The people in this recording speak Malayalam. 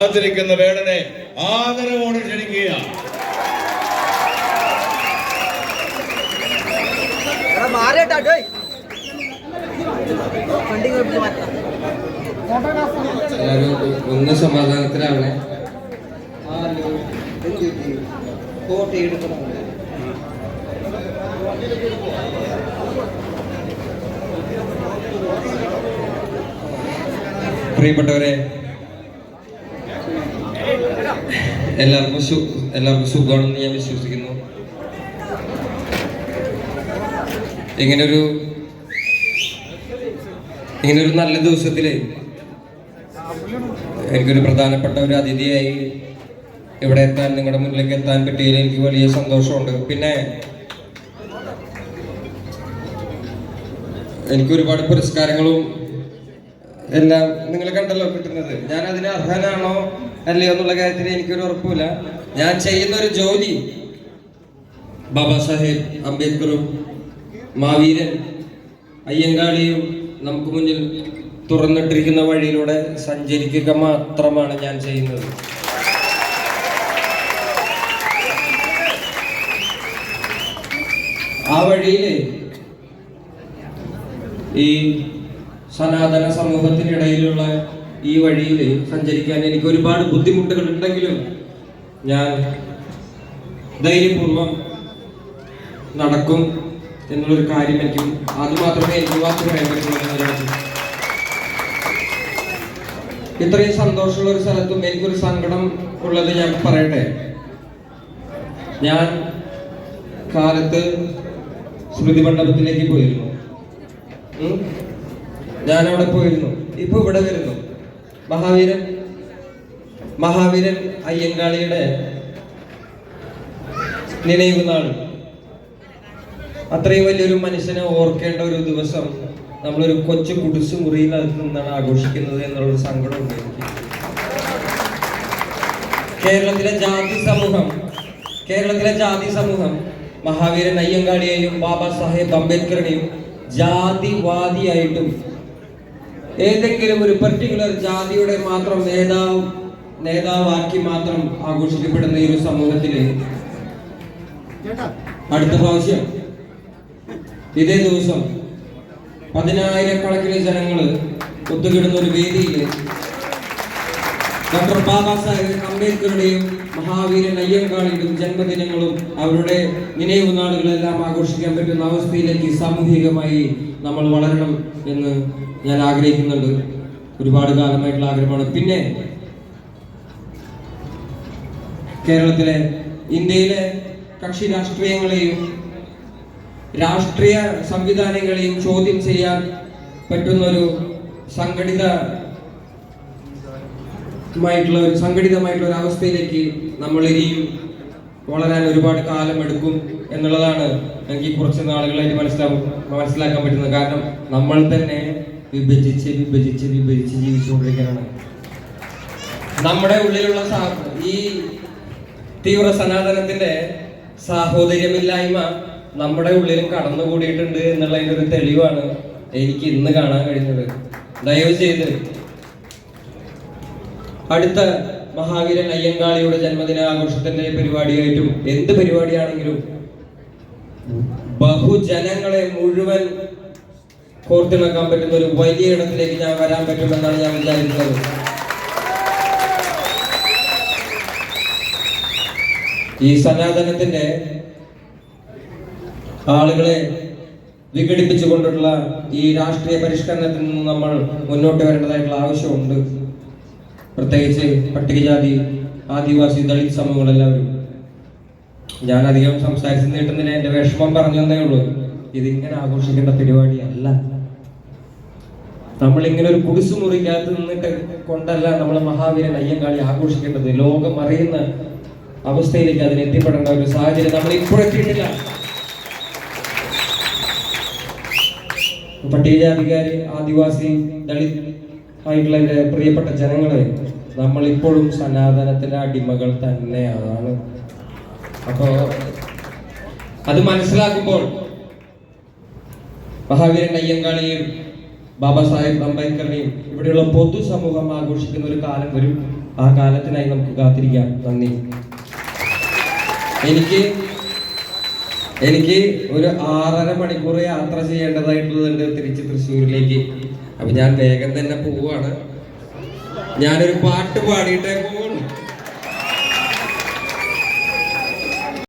കാത്തിരിക്കുന്ന വേടനെ ആദരവോടെ ക്ഷണിക്കുക എല്ലാവരും ഒന്ന് സമാധാനത്തിലാവണേ. പ്രിയപ്പെട്ടവരെ എല്ലാവർക്കും എല്ലാവർക്കും സുഖമാണെന്ന് ഞാൻ വിശ്വസിക്കുന്നു. ഇങ്ങനൊരു ഇങ്ങനൊരു നല്ല ദിവസത്തിൽ എനിക്കൊരു പ്രധാനപ്പെട്ട ഒരു അതിഥിയായി ഇവിടെ എത്താൻ നിങ്ങളുടെ മുന്നിലേക്ക് എത്താൻ പറ്റിയതിൽ എനിക്ക് വലിയ സന്തോഷമുണ്ട്. പിന്നെ എനിക്ക് ഒരുപാട് പുരസ്കാരങ്ങളും എല്ലാം നിങ്ങൾ കണ്ടല്ലോ കിട്ടുന്നത്. ഞാൻ അതിന് അർഹനാണോ അല്ലയോ എന്നുള്ള കാര്യത്തിൽ എനിക്കൊരു ഉറപ്പില്ല ഞാൻ ചെയ്യുന്ന ഒരു ജോലി ബാബാ സാഹേബ് അംബേദ്കറും മാവീരൻ അയ്യങ്കാളിയും നമുക്ക് മുന്നിൽ തുറന്നിട്ടിരിക്കുന്ന വഴിയിലൂടെ സഞ്ചരിക്കുക മാത്രമാണ് ഞാൻ ചെയ്യുന്നത്. ആ വഴിയിൽ ഈ സനാതന സമൂഹത്തിനിടയിലുള്ള ഈ വഴിയിൽ സഞ്ചരിക്കാൻ എനിക്ക് ഒരുപാട് ബുദ്ധിമുട്ടുകൾ ഉണ്ടെങ്കിലും ഞാൻ ധൈര്യപൂർവം നടക്കും എന്നുള്ളൊരു കാര്യം എനിക്ക് അത് മാത്രമേ എനിക്ക് മാത്രമേ. ഇത്രയും സന്തോഷമുള്ള ഒരു സ്ഥലത്തും എനിക്കൊരു സങ്കടം ഉള്ളത് ഞാൻ പറയട്ടെ ഞാൻ കാലത്ത് സ്മൃതി മണ്ഡപത്തിലേക്ക് പോയിരുന്നു. ഞാൻ അവിടെ പോയിരുന്നു. ഇപ്പൊ ഇവിടെ വരുന്നു. മഹാവീരൻ. മഹാവീരൻ അയ്യങ്കാളിയുടെ നിனைவு നാൾ അത്രയും വലിയൊരു മനുഷ്യനെ ഓർക്കേണ്ട ഒരു ദിവസം നമ്മളൊരു കൊച്ചു കുടിച്ചു അത് നിന്നാണ് ആഘോഷിക്കുന്നത് എന്നുള്ളൊരു സങ്കടമുണ്ട് എനിക്ക്. കേരളത്തിലെ ജാതി സമൂഹം കേരളത്തിലെ ജാതി സമൂഹം മഹാവീരൻ അയ്യങ്കാളിയെയും ബാബാ സാഹേബ് അംബേദ്കറിനെയും ജാതിവാദിയായിട്ടും ഏതെങ്കിലും ഒരു പെർട്ടിക്കുലർ ജാതിയുടെ മാത്രം നേതാവ് നേതാവാക്കി മാത്രം ആഘോഷിക്കപ്പെടുന്ന ഈ ഒരു സമൂഹത്തിൽ അടുത്ത പ്രാവശ്യം ഇതേ ദിവസം പതിനായിരക്കണക്കിന് ജനങ്ങൾ ഒത്തുകിടുന്ന ഒരു വേദിയിൽ ഡോക്ടർ ബാബാ സാഹേബ് അംബേദ്കറുടെയും മഹാവീരൻ അയ്യങ്കാളിയുടെയും ജന്മദിനങ്ങളും അവരുടെ നിனைவு നാളുകളെല്ലാം ആഘോഷിക്കാൻ പറ്റുന്ന അവസ്ഥയിലേക്ക് സാമൂഹികമായി നമ്മൾ വളരണം എന്ന് ഞാൻ ആഗ്രഹിക്കുന്നുണ്ട്. ഒരുപാട് കാലമായിട്ടുള്ള ആഗ്രഹമാണ്. പിന്നെ കേരളത്തിലെ ഇന്ത്യയിലെ കക്ഷി രാഷ്ട്രീയങ്ങളെയും രാഷ്ട്രീയ സംവിധാനങ്ങളെയും ചോദ്യം ചെയ്യാൻ പറ്റുന്നൊരു സംഘടിത മായിട്ടുള്ള ഒരു സംഘടിതമായിട്ടുള്ള ഒരു അവസ്ഥയിലേക്ക് നമ്മൾ ഇനിയും വളരാൻ ഒരുപാട് കാലം എടുക്കും എന്നുള്ളതാണ് എനിക്ക് കുറച്ച് നാളുകളായിട്ട് മനസ്സിലാവും മനസ്സിലാക്കാൻ പറ്റുന്നത്. കാരണം നമ്മൾ തന്നെ വിഭജിച്ച് വിഭജിച്ച് വിഭജിച്ച് ജീവിച്ചുകൊണ്ടിരിക്കുകയാണ്. നമ്മുടെ ഉള്ളിലുള്ള ഈ തീവ്ര സനാതനത്തിന്റെ സാഹോദര്യമില്ലായ്മ നമ്മുടെ ഉള്ളിലും കടന്നുകൂടിയിട്ടുണ്ട് എന്നുള്ളതിന്റെ ഒരു തെളിവാണ് എനിക്ക് ഇന്ന് കാണാൻ കഴിഞ്ഞത്. ദയവ് ചെയ്ത് അടുത്ത മഹാവീരൻ അയ്യങ്കാളിയുടെ ജന്മദിന ആഘോഷത്തിന്റെ പരിപാടിയായിട്ടും എന്ത് പരിപാടിയാണെങ്കിലും ബഹുജനങ്ങളെ മുഴുവൻ കോർത്തിണക്കാൻ പറ്റുന്ന ഒരു വലിയ ഇടത്തിലേക്ക് ഞാൻ വരാൻ പറ്റുമെന്നാണ് ഞാൻ വിചാരിക്കുന്നത്. ഈ സനാതനത്തിന്റെ ആളുകളെ വിഘടിപ്പിച്ചുകൊണ്ടുള്ള ഈ രാഷ്ട്രീയ പരിഷ്കരണത്തിൽ നിന്ന് നമ്മൾ മുന്നോട്ട് വരേണ്ടതായിട്ടുള്ള ആവശ്യമുണ്ട്. പ്രത്യേകിച്ച് പട്ടികജാതി ആദിവാസി ദളിത് സമൂഹങ്ങളെല്ലാവരും. ഞാൻ അധികം സംസാരിച്ച് നീട്ടുന്നില്ല എന്റെ വിഷമം പറഞ്ഞു തന്നേ ഉള്ളൂ. ഇതിങ്ങനെ ആഘോഷിക്കേണ്ട പരിപാടിയല്ല. നമ്മൾ ഇങ്ങനെ ഒരു കുടിസു മുറിക്കകത്ത് നിന്നിട്ട് കൊണ്ടല്ല നമ്മൾ മഹാവീരൻ അയ്യങ്കാളി ആഘോഷിക്കേണ്ടത്. ലോകം അറിയുന്ന അവസ്ഥയിലേക്ക് അതിന് എത്തിപ്പെടേണ്ട ഒരു സാഹചര്യം നമ്മൾ ഇപ്പോഴെത്തിയിട്ടില്ല പട്ടികജാതിക്കാര് ആദിവാസി ദളിത് ആയിട്ടുള്ള എന്റെ പ്രിയപ്പെട്ട ജനങ്ങളെ നമ്മൾ ഇപ്പോഴും സനാതനത്തിന്റെ അടിമകൾ തന്നെയാണ്. അപ്പോ അത് മനസ്സിലാക്കുമ്പോൾ മഹാവീരൻ അയ്യങ്കാളിയും ബാബാ സാഹിബ് അംബേദ്കറിനെയും ഇവിടെയുള്ള പൊതുസമൂഹം ആഘോഷിക്കുന്ന ഒരു കാലം വരും. ആ കാലത്തിനായി നമുക്ക് കാത്തിരിക്കാം. നന്ദി. എനിക്ക് എനിക്ക് ഒരു ആറര മണിക്കൂർ യാത്ര ചെയ്യേണ്ടതായിട്ടുള്ളതുണ്ട് തിരിച്ച് തൃശ്ശൂരിലേക്ക് അപ്പൊ ഞാൻ വേഗം തന്നെ പോവുകയാണ്. ഞാനൊരു പാട്ട് പാടിയിട്ടേ പോവുള്ളൂ.